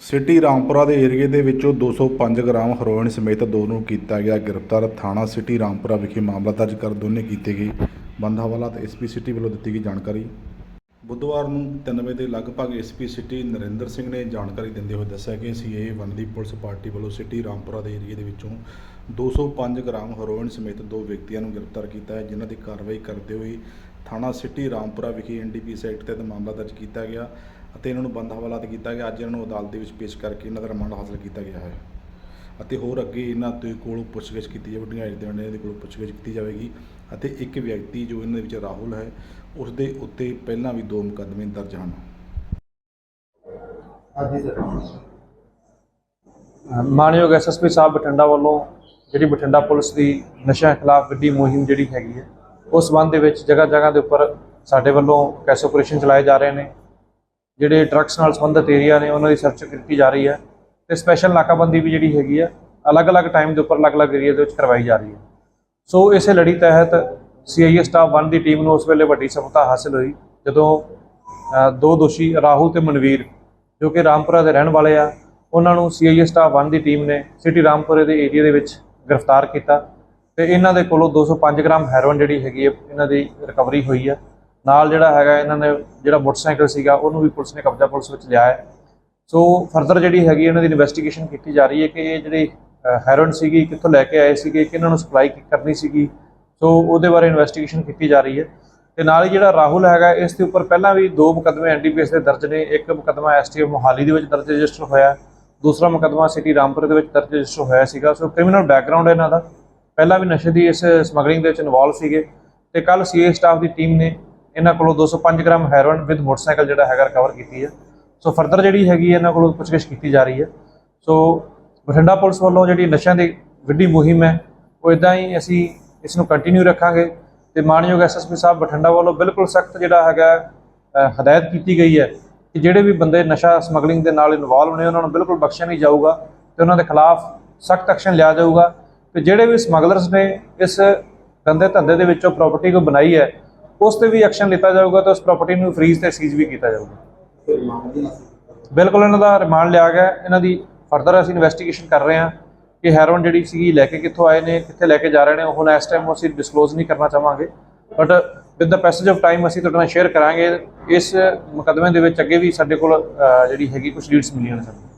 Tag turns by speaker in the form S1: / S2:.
S1: City Rampura ਦੇ ਏਰੀਏ ਦੇ ਵਿੱਚੋਂ 205 ਗ੍ਰਾਮ ਹੈਰੋਇਨ ਸਮੇਤ ਦੋ ਨੂੰ ਕੀਤਾ ਗਿਆ ਗ੍ਰਿਫਤਾਰ। ਥਾਣਾ ਸਿਟੀ ਰਾਮਪੁਰਾ ਵਿਖੇ ਮਾਮਲਾ ਦਰਜ ਕਰ ਦੋਨੇ ਕੀਤੇ ਗਏ। ਬੰਦ ਹਵਾਲਾ ਹਵਾਲਾਤ ਐਸਪੀ ਸਿਟੀ ਵੱਲੋਂ ਦਿੱਤੀ ਗਈ ਜਾਣਕਾਰੀ। ਬੁੱਧਵਾਰ ਨੂੰ 3 ਵਜੇ ਦੇ ਲਗਭਗ ਐਸਪੀ ਸਿਟੀ ਨਰਿੰਦਰ ਸਿੰਘ ਨੇ ਜਾਣਕਾਰੀ ਦਿੰਦੇ ਹੋਏ ਦੱਸਿਆ ਕਿ ਸੀਏ ਵਨ ਦੀ ਪੁਲਿਸ ਪਾਰਟੀ ਵੱਲੋਂ ਸਿਟੀ ਰਾਮਪੁਰਾ ਦੇ ਏਰੀਏ ਦੇ ਵਿੱਚੋਂ 205 ਗ੍ਰਾਮ ਹੈਰੋਇਨ ਸਮੇਤ ਦੋ ਵਿਅਕਤੀਆਂ ਨੂੰ ਗ੍ਰਿਫਤਾਰ ਕੀਤਾ ਹੈ, ਜਿਨ੍ਹਾਂ ਦੀ ਕਾਰਵਾਈ ਕਰਦੇ ਹੋਏ ਥਾਣਾ ਸਿਟੀ ਰਾਮਪੁਰਾ ਵਿਖੇ ਐਨਡੀਪੀਐਸ ਸੈਕਟ ਤਹਿਤ ਮਾਮਲਾ ਦਰਜ ਕੀਤਾ ਗਿਆ। ਅਤੇ ਇਹਨਾਂ ਨੂੰ ਬੰਦ ਹਵਾਲਾਤ ਕੀਤਾ ਗਿਆ। ਅੱਜ ਇਹਨਾਂ ਨੂੰ ਅਦਾਲਤ ਦੇ ਵਿੱਚ ਪੇਸ਼ ਕਰਕੇ ਇਹਨਾਂ ਦਾ ਰਿਮਾਂਡ ਹਾਸਲ ਕੀਤਾ ਗਿਆ ਹੈ। ਅਤੇ ਹੋਰ ਅੱਗੇ ਇਹਨਾਂ ਦੇ ਕੋਲੋਂ ਪੁੱਛਗਿੱਛ ਕੀਤੀ ਜਾਵੇਗੀ ਅੱਜ ਦੇ ਇਹਨਾਂ ਦੇ ਕੋਲੋਂ ਪੁੱਛਗਿੱਛ ਕੀਤੀ ਜਾਵੇਗੀ। ਅਤੇ ਇੱਕ ਵਿਅਕਤੀ ਜੋ ਇਹਨਾਂ ਦੇ ਵਿੱਚ ਰਾਹੁਲ ਹੈ ਉਸ ਦੇ ਉੱਤੇ ਪਹਿਲਾਂ ਵੀ ਦੋ ਮੁਕੱਦਮੇ ਦਰਜ ਹਨ।
S2: ਹਾਂਜੀ ਸਰ।
S3: ਮਾਨਯੋਗ ਐਸਐਸਪੀ ਸਾਹਿਬ ਬਠਿੰਡਾ ਵੱਲੋਂ ਜਿਹੜੀ ਬਠਿੰਡਾ ਪੁਲਿਸ ਦੀ ਨਸ਼ਿਆਂ ਖਿਲਾਫ ਵੱਡੀ ਮੁਹਿੰਮ ਜਿਹੜੀ ਹੈਗੀ ਹੈ ਉਸ ਸੰਬੰਧ ਦੇ ਵਿੱਚ ਜਗ੍ਹਾ ਜਗ੍ਹਾ ਦੇ ਉੱਪਰ ਸਾਡੇ ਵੱਲੋਂ ਕੈਸ ਆਪਰੇਸ਼ਨ ਚਲਾਏ ਜਾ ਰਹੇ ਨੇ। ਜਿਹੜੇ ਡਰੱਗਸ ਨਾਲ ਸੰਬੰਧਿਤ ਏਰੀਆ ਨੇ, ਉਹਨਾਂ ਦੀ ਸਰਚ ਕੀਤੀ ਜਾ ਰਹੀ ਹੈ ਤੇ ਸਪੈਸ਼ਲ ਨਾਕਾਬੰਦੀ ਵੀ ਜਿਹੜੀ ਹੈਗੀ ਹੈ ਅਲੱਗ-ਅਲੱਗ ਟਾਈਮ ਦੇ ਉੱਪਰ ਅਲੱਗ-ਅਲੱਗ ਏਰੀਆ ਦੇ ਵਿੱਚ ਕਰਵਾਈ ਜਾ ਰਹੀ ਹੈ। ਸੋ ਇਸੇ ਲੜੀ ਤਹਿਤ ਸੀਆਈਏ ਸਟਾਫ 1 ਦੀ ਟੀਮ ਨੂੰ ਉਸ ਵੇਲੇ ਵੱਡੀ ਸਫਲਤਾ ਹਾਸਲ ਹੋਈ, ਜਦੋਂ ਦੋ ਦੋਸ਼ੀ ਰਾਹੁਲ ਤੇ ਮਨਵੀਰ, ਜੋ ਕਿ ਰਾਮਪੁਰਾ ਦੇ ਰਹਿਣ ਵਾਲੇ ਆ, ਉਹਨਾਂ ਨੂੰ ਸੀਆਈਏ ਸਟਾਫ 1 ਦੀ ਟੀਮ ਨੇ ਸਿਟੀ ਰਾਮਪੁਰੇ ਦੇ ਏਰੀਆ ਦੇ ਵਿੱਚ ਗ੍ਰਿਫਤਾਰ ਕੀਤਾ ਤੇ ਇਹਨਾਂ ਦੇ ਕੋਲੋਂ 205 ਗ੍ਰਾਮ ਹੈਰੋਇਨ ਜਿਹੜੀ ਹੈਗੀ ਹੈ, ਇਹਨਾਂ ਦੀ ਰਿਕਵਰੀ ਹੋਈ ਹੈ ਨਾਲ ਜਿਹੜਾ ਹੈਗਾ ਇਹਨਾਂ ਨੇ ਜਿਹੜਾ ਮੋਟਰਸਾਈਕਲ ਸੀਗਾ, ਉਹਨੂੰ ਵੀ ਪੁਲਿਸ ਨੇ ਕਬਜ਼ਾ ਪੁਲਿਸ ਵਿੱਚ ਲਿਆ ਹੈ। ਸੋ ਫਰਦਰ ਜਿਹੜੀ ਹੈਗੀ ਇਹਨਾਂ ਦੀ ਇਨਵੈਸਟੀਗੇਸ਼ਨ ਕੀਤੀ ਜਾ ਰਹੀ ਹੈ ਕਿ ਇਹ ਜਿਹੜੀ ਹੈਰੋਇਨ ਸੀਗੀ, ਕਿੱਥੋਂ ਲੈ ਕੇ ਆਏ ਸੀਗੇ, ਕਿਹਨਾਂ ਨੂੰ ਸਪਲਾਈ ਕਰਨੀ ਸੀਗੀ। ਸੋ ਉਹਦੇ ਬਾਰੇ ਇਨਵੈਸਟੀਗੇਸ਼ਨ ਕੀਤੀ ਜਾ ਰਹੀ ਹੈ। ਤੇ ਨਾਲ ਹੀ ਜਿਹੜਾ ਰਾਹੁਲ ਹੈਗਾ, ਇਸ ਦੇ ਉੱਪਰ ਪਹਿਲਾਂ ਵੀ ਦੋ ਮੁਕੱਦਮੇ ਐਨਡੀਪੀਐਸ ਦੇ ਦਰਜ ਨੇ। ਇੱਕ ਮੁਕੱਦਮਾ ਐਸਟੀਐਫ ਮੋਹਾਲੀ ਦੇ ਵਿੱਚ ਦਰਜ ਰਜਿਸਟਰ ਹੋਇਆ ਦੂਸਰਾ ਮੁਕੱਦਮਾ ਸਿਟੀ ਰਾਮਪੁਰ ਦੇ ਵਿੱਚ ਦਰਜ ਰਜਿਸਟਰ ਹੋਇਆ ਸੀਗਾ। ਸੋ ਕ੍ਰਿਮੀਨਲ ਬੈਕਗ੍ਰਾਉਂਡ ਇਹਨਾਂ ਦਾ। ਪਹਿਲਾਂ ਵੀ ਨਸ਼ੇ ਦੀ ਇਸ ਸਮਗਲਿੰਗ ਦੇ ਵਿੱਚ ਇਨਵੋਲਵ ਸੀਗੇ। ਤੇ ਕੱਲ ਸੀਏ ਸਟਾਫ ਦੀ ਟੀਮ ਨੇ ਇਹਨਾਂ ਕੋਲੋਂ 205 ਗ੍ਰਾਮ ਹੈਰੋਇਨ ਵਿਦ ਮੋਟਰਸਾਈਕਲ ਜਿਹੜਾ ਹੈਗਾ ਰਿਕਵਰ ਕੀਤੀ ਹੈ। ਸੋ ਫਰਦਰ ਜਿਹੜੀ ਹੈਗੀ ਇਹਨਾਂ ਕੋਲੋਂ ਪੁੱਛਗਿੱਛ ਕੀਤੀ ਜਾ ਰਹੀ ਹੈ। ਸੋ ਬਠਿੰਡਾ ਪੁਲਿਸ ਵੱਲੋਂ ਜਿਹੜੀ ਨਸ਼ਿਆਂ ਦੀ ਵੱਡੀ ਮੁਹਿੰਮ ਹੈ, ਉਹ ਇਦਾਂ ਹੀ ਅਸੀਂ ਇਸ ਨੂੰ ਕੰਟੀਨਿਊ ਰੱਖਾਂਗੇ। ਤੇ ਮਾਨਯੋਗ ਐਸਐਸਪੀ ਸਾਹਿਬ ਬਠਿੰਡਾ ਵੱਲੋਂ ਬਿਲਕੁਲ ਸਖਤ ਜਿਹੜਾ ਹੈਗਾ ਹਦਾਇਤ ਕੀਤੀ ਗਈ ਹੈ ਕਿ ਜਿਹੜੇ ਵੀ ਬੰਦੇ ਨਸ਼ਾ ਸਮਗਲਿੰਗ ਦੇ ਨਾਲ ਇਨਵੋਲਵ ਨੇ, ਉਹਨਾਂ ਨੂੰ ਬਿਲਕੁਲ ਬਖਸ਼ਿਆ ਨਹੀਂ ਜਾਊਗਾ ਤੇ ਉਹਨਾਂ ਦੇ ਖਿਲਾਫ ਸਖਤ ਐਕਸ਼ਨ ਲਿਆ ਜਾਊਗਾ। ਤੇ ਜਿਹੜੇ ਵੀ ਸਮਗਲਰਸ ਨੇ ਇਸ ਗੰਦੇ ਧੰਦੇ ਦੇ ਵਿੱਚੋਂ ਪ੍ਰਾਪਰਟੀ ਕੋ ਬਣਾਈ ਹੈ ਉਸ ਤੇ ਵੀ ਐਕਸ਼ਨ ਲਿੱਤਾ ਜਾਊਗਾ ਤੇ ਉਸ ਪ੍ਰਾਪਰਟੀ ਨੂੰ ਫਰੀਜ਼ ਤੇ ਸੀਜ਼ ਵੀ ਕੀਤਾ ਜਾਊਗਾ। ਬਿਲਕੁਲ ਇਹਨਾਂ ਦਾ ਰਿਮਾਂਡ ਲਿਆ ਗਿਆ। ਇਹਨਾਂ ਦੀ ਫਰਦਰ ਅਸੀਂ ਇਨਵੈਸਟੀਗੇਸ਼ਨ ਕਰ ਰਹੇ ਹਾਂ ਕਿ ਹੈਰੋਨ ਜਿਹੜੀ ਸੀਗੀ ਲੈ ਕੇ ਕਿੱਥੋਂ ਆਏ ਨੇ, ਕਿੱਥੇ ਲੈ ਕੇ ਜਾ ਰਹੇ ਨੇ। ਉਹ ਹੁਣ ਇਸ ਟਾਈਮ ਅਸੀਂ ਡਿਸਕਲੋਜ਼ ਨਹੀਂ ਕਰਨਾ ਚਾਹਾਂਗੇ। But with the passage of time ਅਸੀਂ ਤੁਹਾਡੇ ਨਾਲ ਸ਼ੇਅਰ ਕਰਾਂਗੇ। ਇਸ ਮੁਕੱਦਮੇ ਦੇ ਵਿੱਚ ਅੱਗੇ ਵੀ ਸਾਡੇ ਕੋਲ ਜਿਹੜੀ ਹੈਗੀ ਕੁਝ ਲੀਡਸ ਮਿਲੀਆਂ ਨੇ ਸਾਨੂੰ।